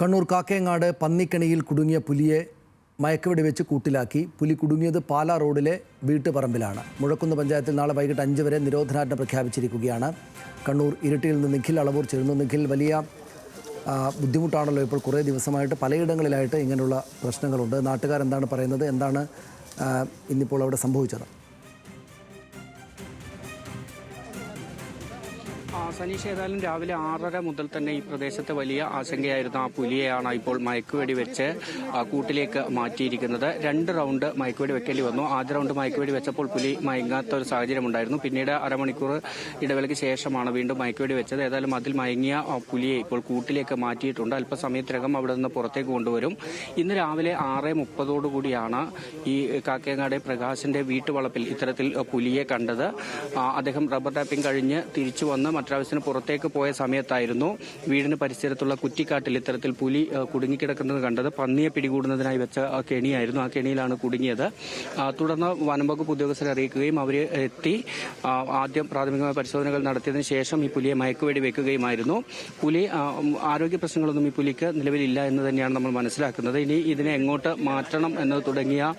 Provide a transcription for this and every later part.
കണ്ണൂർ കാക്കേങ്ങാട് പന്നിക്കണിയിൽ കുടുങ്ങിയ പുലിയെ മയക്കുവെടി വെച്ച് കൂട്ടിലാക്കി. പുലി കുടുങ്ങിയത് പാലാ റോഡിലെ വീട്ടുപറമ്പിലാണ്. മുഴക്കുന്ന് പഞ്ചായത്തിൽ നാളെ വൈകിട്ട് അഞ്ച് വരെ നിരോധനാജ്ഞ പ്രഖ്യാപിച്ചിരിക്കുകയാണ്. കണ്ണൂർ ഇരിട്ടിയിൽ നിന്ന് നിഖിൽ അളവൂർ ചേരുന്നു. നിഖിൽ വലിയ ബുദ്ധിമുട്ടാണല്ലോ ഇപ്പോൾ കുറേ ദിവസമായിട്ട്. പലയിടങ്ങളിലായിട്ട് ഇങ്ങനെയുള്ള പ്രശ്നങ്ങളുണ്ട്. നാട്ടുകാരെന്താണ് പറയുന്നത്? എന്താണ് ഇന്നിപ്പോൾ അവിടെ സംഭവിച്ചത്? സനീഷ് ഏതായാലും രാവിലെ ആറര മുതൽ തന്നെ ഈ പ്രദേശത്ത് വലിയ ആശങ്കയായിരുന്ന ആ പുലിയെയാണ് ഇപ്പോൾ മയക്കുവെടി വെച്ച് കൂട്ടിലേക്ക് മാറ്റിയിരിക്കുന്നത്. രണ്ട് റൗണ്ട് മയക്കുവെടി വെക്കേണ്ടി വന്നു. ആദ്യ റൗണ്ട് മയക്കുവെടി വെച്ചപ്പോൾ പുലി മയങ്ങാത്ത ഒരു സാഹചര്യം ഉണ്ടായിരുന്നു പിന്നീട് അരമണിക്കൂർ ഇടവേളയ്ക്ക് ശേഷമാണ് വീണ്ടും മയക്കുവെടി വെച്ചത്. ഏതായാലും അതിൽ മയങ്ങിയ പുലിയെ ഇപ്പോൾ കൂട്ടിലേക്ക് മാറ്റിയിട്ടുണ്ട്. അല്പസമയത്തിനകം അവിടെ നിന്ന് പുറത്തേക്ക് കൊണ്ടുവരും. ഇന്ന് രാവിലെ ആറ് മുപ്പതോടുകൂടിയാണ് ഈ കാക്കേങ്ങാടെ പ്രകാശിന്റെ വീട്ടുവളപ്പിൽ ഇത്തരത്തിൽ പുലിയെ കണ്ടത്. അദ്ദേഹം റബ്ബർ ടാപ്പിംഗ് കഴിഞ്ഞ് തിരിച്ചു വന്ന് മദ്രാസിന് പുറത്തേക്ക് പോയ സമയത്തായിരുന്നു വീടിന് പരിസരത്തുള്ള കുറ്റിക്കാട്ടിൽ ഇത്തരത്തിൽ പുലി കുടുങ്ങിക്കിടക്കുന്നത് കണ്ടത്. പന്നിയെ പിടികൂടുന്നതിനായി വെച്ച കെണിയായിരുന്നു. ആ കെണിയിലാണ് കുടുങ്ങിയത്. തുടർന്ന് വനംവകുപ്പ് ഉദ്യോഗസ്ഥരെ അറിയിക്കുകയും അവർ എത്തി. ആദ്യം പ്രാഥമികമായ പരിശോധനകൾ നടത്തിയതിനു ശേഷം ഈ പുലിയെ മയക്കുവേടി വെക്കുകയുമായിരുന്നു. പുലി ആരോഗ്യ പ്രശ്നങ്ങളൊന്നും ഈ പുലിക്ക് നിലവിലില്ല എന്ന് തന്നെയാണ് നമ്മൾ മനസ്സിലാക്കുന്നത്. ഇനി ഇതിനെ എങ്ങോട്ട് മാറ്റണം എന്നത് തുടങ്ങിയ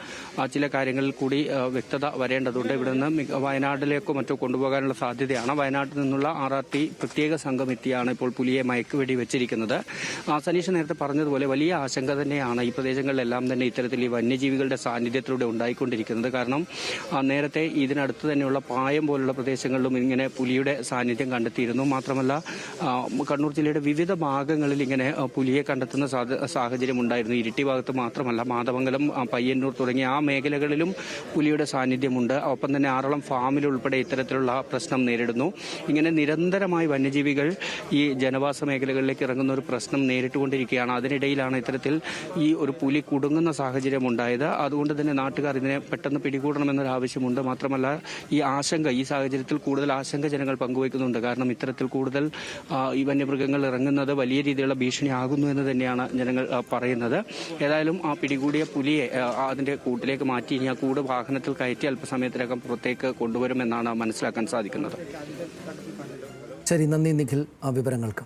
ചില കാര്യങ്ങളിൽ കൂടി വ്യക്തത വരേണ്ടതുണ്ട്. ഇവിടെ നിന്ന് വയനാട്ടിലേക്കോ മറ്റോ കൊണ്ടുപോകാനുള്ള സാധ്യതയാണ്. വയനാട്ടിൽ നിന്നുള്ള ആർ ആർ ടി പ്രത്യേക സംഘം എത്തിയാണ് ഇപ്പോൾ പുലിയെ മയക്കുവെടി വെച്ചിരിക്കുന്നത്. സനീഷ് നേരത്തെ പറഞ്ഞതുപോലെ വലിയ ആശങ്ക തന്നെയാണ് ഈ പ്രദേശങ്ങളിലെല്ലാം തന്നെ ഇത്തരത്തിൽ ഈ വന്യജീവികളുടെ സാന്നിധ്യത്തിലൂടെ ഉണ്ടായിക്കൊണ്ടിരിക്കുന്നത്. കാരണം നേരത്തെ ഇതിനടുത്ത് തന്നെയുള്ള പായം പോലുള്ള പ്രദേശങ്ങളിലും ഇങ്ങനെ പുലിയുടെ സാന്നിധ്യം കണ്ടെത്തിയിരുന്നു. മാത്രമല്ല കണ്ണൂർ ജില്ലയുടെ വിവിധ ഭാഗങ്ങളിൽ ഇങ്ങനെ പുലിയെ കണ്ടെത്തുന്ന സാഹചര്യം ഉണ്ടായിരുന്നു. ഇരിട്ടി ഭാഗത്ത് മാത്രമല്ല മാതമംഗലം പയ്യന്നൂർ തുടങ്ങിയ ആ മേഖലകളിലും പുലിയുടെ സാന്നിധ്യമുണ്ട്. ഒപ്പം തന്നെ ആറളം ഫാമിലുൾപ്പെടെ ഇത്തരത്തിലുള്ള പ്രശ്നം നേരിടുന്നു. ഇങ്ങനെ നിരന്തരമായി വന്യജീവികൾ ഈ ജനവാസ മേഖലകളിലേക്ക് ഇറങ്ങുന്ന ഒരു പ്രശ്നം നേരിട്ടുകൊണ്ടിരിക്കുകയാണ്. അതിനിടയിലാണ് ഇത്തരത്തിൽ ഈ ഒരു പുലി കുടുങ്ങുന്ന സാഹചര്യം ഉണ്ടായത്. അതുകൊണ്ട് തന്നെ നാട്ടുകാർ ഇതിനെ പെട്ടെന്ന് പിടികൂടണമെന്നൊരു ആവശ്യമുണ്ട്. മാത്രമല്ല ഈ ആശങ്ക ഈ സാഹചര്യത്തിൽ കൂടുതൽ ആശങ്ക ജനങ്ങൾ പങ്കുവയ്ക്കുന്നുണ്ട്. കാരണം ഇത്തരത്തിൽ കൂടുതൽ ഈ വന്യമൃഗങ്ങൾ ഇറങ്ങുന്നത് വലിയ രീതിയിലുള്ള ഭീഷണിയാകുന്നു എന്ന് തന്നെയാണ് ജനങ്ങൾ പറയുന്നത്. ഏതായാലും ആ പിടികൂടിയ പുലിയെ അതിന്റെ കൂട്ടിലേക്ക് മാറ്റി ഇനി ആ കൂട് വാഹനത്തിൽ കയറ്റി അല്പസമയത്തിനകം പുറത്തേക്ക് കൊണ്ടുവരുമെന്നാണ് മനസ്സിലാക്കാൻ സാധിക്കുന്നത്. ശരി നന്ദി നിഖിൽ ആ വിവരങ്ങൾക്ക്.